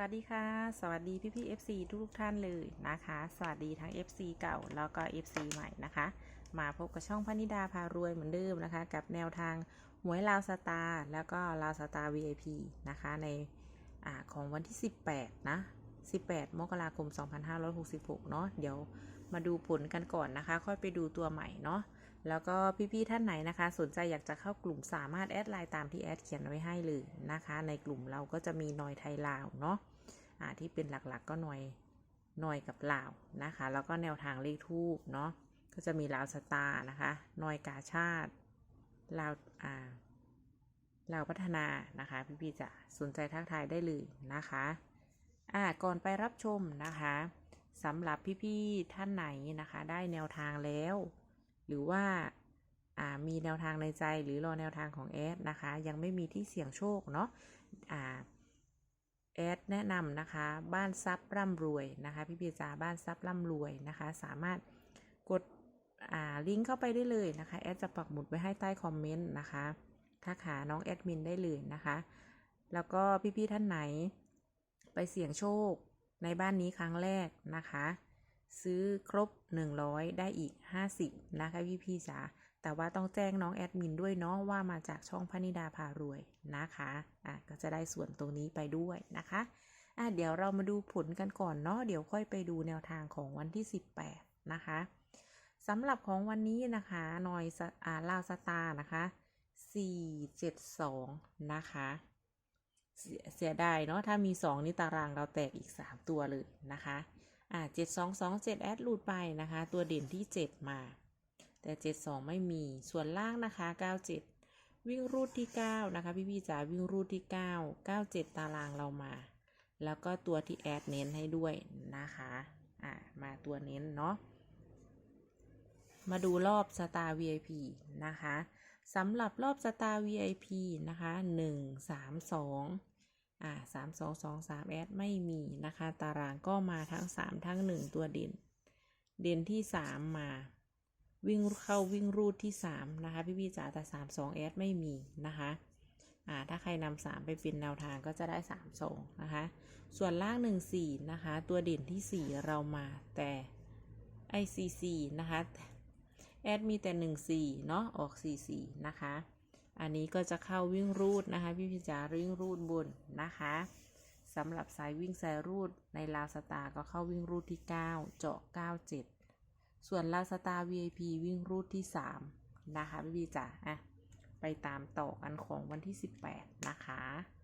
วัสดีค่ะ สวัสดีพี่พี่ FC ทุกท่านเลยนะคะ สวัสดีทั้ง FC เก่าแล้วก็ FC ใหม่นะคะ มาพบกับช่องพนิดาพารวยเหมือนเดิมนะคะ กับแนวทางหวยลาวสตาร์แล้วก็ลาวสตาร์ VIP นะคะในอาของวันที่ 18 นะ 18 มกราคม 2566 เนาะเดี๋ยวมาดูผลกันก่อนนะคะ ค่อยไปดูตัวใหม่เนาะ แล้วก็พี่ๆท่านไหนนะคะ สนใจอยากจะเข้ากลุ่มสามารถแอดไลน์ตามที่แอดเขียนไว้ให้เลยนะคะ ในกลุ่มเราก็จะมีนอยไทยลาวเนาะอ่าที่เป็นหลักๆก็นอยนอยกับลาวนะคะ แล้วก็แนวทางเลขทูบเนาะก็จะมีลาวสตาร์นะคะนอยกาชาติลาวอ่าลาวพัฒนานะคะพี่ๆจะสนใจทักทายได้เลยนะคะอ่าก่อนไปรับชมนะคะสำหรับพี่ๆท่านไหนนะคะ ได้แนวทางแล้ว หรือว่าามีแนวทางในใจหรือรอแนวทางของแอดนะคะ ยังไม่มีที่เสี่ยงโชคเนาะแอดแนะนำนะคะ บ้านซับร่ำรวยนะคะ พี่พีจาบ้านซับร่ำรวยนะคะ สามารถกดลิงก์เข้าไปได้เลยนะคะ แอดจะปักหมุดไว้ให้ใต้คอมเมนต์นะคะทักหาน้องแอดมินได้เลยนะคะ แล้วก็พี่ๆท่านไหน ไปเสี่ยงโชคในบ้านนี้ครั้งแรกนะคะ ซื้อครบ 100 ได้อีก 50 นะคะพี่พี่จ๋าแต่ว่าต้องแจ้งน้องแอดมินด้วยเนาะว่ามาจากช่องพนิดาพารวยนะคะอะก็จะได้ส่วนตรงนี้ไปด้วยนะคะอะเดี๋ยวเรามาดูผลกันก่อนเนาะเดี๋ยวค่อยไปดูแนวทางของวันที่ 18 นะคะสำหรับของวันนี้นะคะนอยสอ่าลาวสตาร์นะคะ472 นะคะเสียเสียดายเนาะถ้ามี 2 นี่ตารางเราแตกอีก 3 ตัวเลยนะคะ อ่าเจ็ดสองสองเจ็ดแอดลูดไปนะคะ ตัวเด่นที่เจ็ดมา แต่เจ็ดสองไม่มีส่วนล่างนะคะเก้าเจ็ดวิ่งรูดที่เก้านะคะ พี่พี่จ๋าวิ่งรูดที่เก้าเก้าเจ็ดตารางเรามา แล้วก็ตัวที่แอดเน้นให้ด้วยนะคะอ่ามาตัวเน้นเนาะมาดูรอบสตาร์ VIP นะคะสำหรับรอบสตาร์ VIP นะคะหนึ่งสามส อ่าสามสองสองสามแอดไม่มีนะคะ ตารางก็มาทั้งสามทั้งหนึ่งตัวเด่น เด่นที่สามมา วิ่งเข้าวิ่งรูดที่สามนะคะ พี่พี่จ๋าแต่สามสองแอดไม่มีนะคะอ่าถ้าใครนำสามไปเป็นแนวทางก็จะได้สามสองนะคะ ส่วนล่างหนึ่งสี่นะคะ ตัวเด่นที่สี่เรามาแต่ไอซีซีนะคะแอดมีแต่หนึ่งสี่เนาะออกสี่สี่นะคะ อันนี้ก็จะเข้าวิ่งรูดนะคะ พี่พิจาวิ่งรูดบนนะคะสำหรับสายวิ่งสายรูดในลาวสตาก็เข้าวิ่งรูดที่ 9 เจาะ 97 ส่วนลาวสตา VIP วิ่งรูดที่ 3 นะคะ พี่พิจาอะไปตามต่อกันของวันที่ 18 นะคะ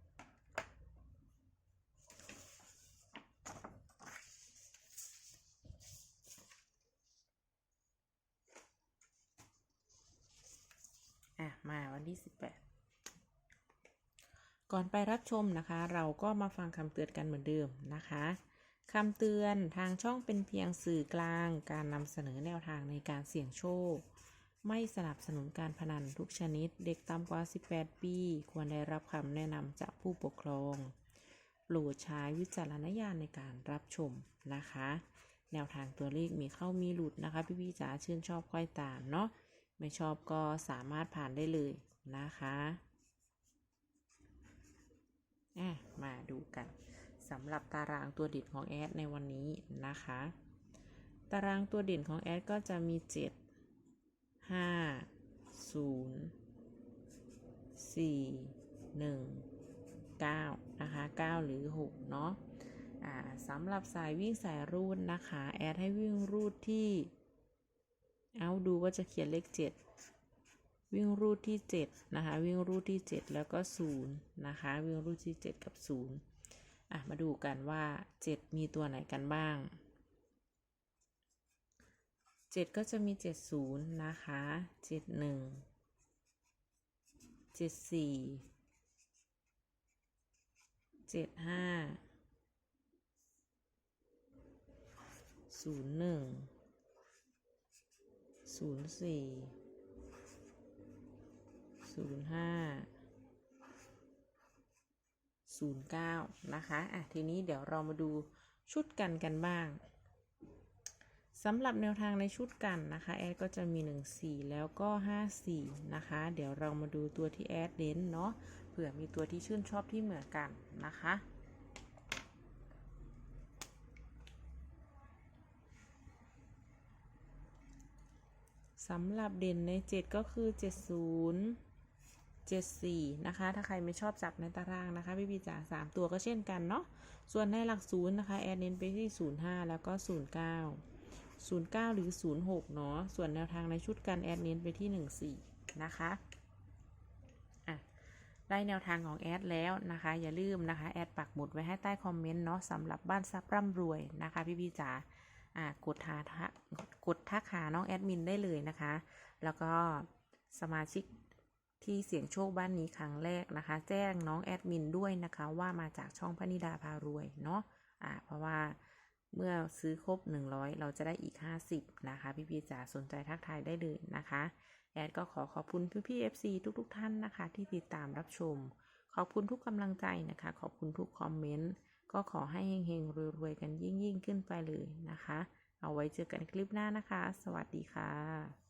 ันที่18ก่อนไปรับชมนะคะ เราก็มาฟังคำเตือนกันเหมือนเดิมนะคะคำเตือนทางช่องเป็นเพียงสื่อกลาง การนำเสนอแนวทางในการเสี่ยงโชค ไม่สนับสนุนการพนันทุกชนิด เด็กต่ำกว่า 18 ปี ควรได้รับคำแนะนำจากผู้ปกครองโปรดใช้วิจารณญาณในการรับชมนะคะ แนวทางตัวเลขมีเข้ามีหลุดนะคะ พี่พี่ๆจ๋าชื่นชอบค่อยตามเนาะ ไม่ชอบก็สามารถผ่านได้เลยนะคะอะมาดูกันสำหรับตารางตัวเด่นของแอดในวันนี้นะคะ ตารางตัวเด่นของแอดก็จะมี 7 5 0 4 1 9 นะคะ 9 หรือ 6 เนาะอ่าสำหรับสายวิ่งสายรูดนะคะ แอดให้วิ่งรูดที่ เอาดูว่าจะเขียนเลข 7 วิ่งรูดที่7นะคะ วิ่งรูดที่ 7 แล้วก็0นะคะ วิ่งรูดที่ 7 กับ 0 อะ มาดูกันว่า 7 มีตัวไหนกันบ้าง 7 ก็จะมี 70 นะคะ 71 74 75 01 ศูนย์สี่ศูนย์ห้าศูนย์เก้านะคะอะทีนี้เดี๋ยวเรามาดูชุดกันกันบ้างสำหรับแนวทางในชุดกันนะคะ แอดก็จะมี 1 4 แล้วก็ 5 4 นะคะ เดี๋ยวเรามาดูตัวที่แอดเน้นเนาะเผื่อมีตัวที่ชื่นชอบที่เหมือนกันนะคะ สำหรับเด่นใน 7 ก็คือ 70 74 นะคะ ถ้าใครไม่ชอบจับในตารางนะคะ พี่พีจ๋า3ตัวก็เช่นกันเนาะ ส่วนในหลักศูนย์นะคะ แอดเน้นไปที่ 05 แล้วก็ 09 09 หรือ 06 เนาะ ส่วนแนวทางในชุดกันแอดเน้นไปที่ 14 นะคะอะได้แนวทางของแอดแล้วนะคะ อย่าลืมนะคะ แอดปักหมุดไว้ให้ใต้คอมเมนต์เนาะสำหรับบ้านซับร่ำรวยนะคะ พี่พีจ๋า กดหาทะกดทักหาน้องแอดมินได้เลยนะคะ แล้วก็สมาชิกที่เสี่ยงโชคบ้านนี้ครั้งแรกนะคะ แจ้งน้องแอดมินด้วยนะคะว่ามาจากช่องพนิดาพารวยเนาะอ่าเพราะว่าเมื่อซื้อครบ 100 เราจะได้อีก 50 นะคะ พี่พี่ๆจ๋าสนใจทักทายได้เลยนะคะ แอดก็ขอขอบคุณพี่พี่ FC ทุกๆท่านนะคะ ที่ติดตามรับชม ขอบคุณทุกกำลังใจนะคะ ขอบคุณทุกคอมเมนต์ ก็ขอให้เฮงๆรวยๆกันยิ่งๆ ขึ้นไปเลยนะคะ เอาไว้เจอกันคลิปหน้านะคะ สวัสดีค่ะ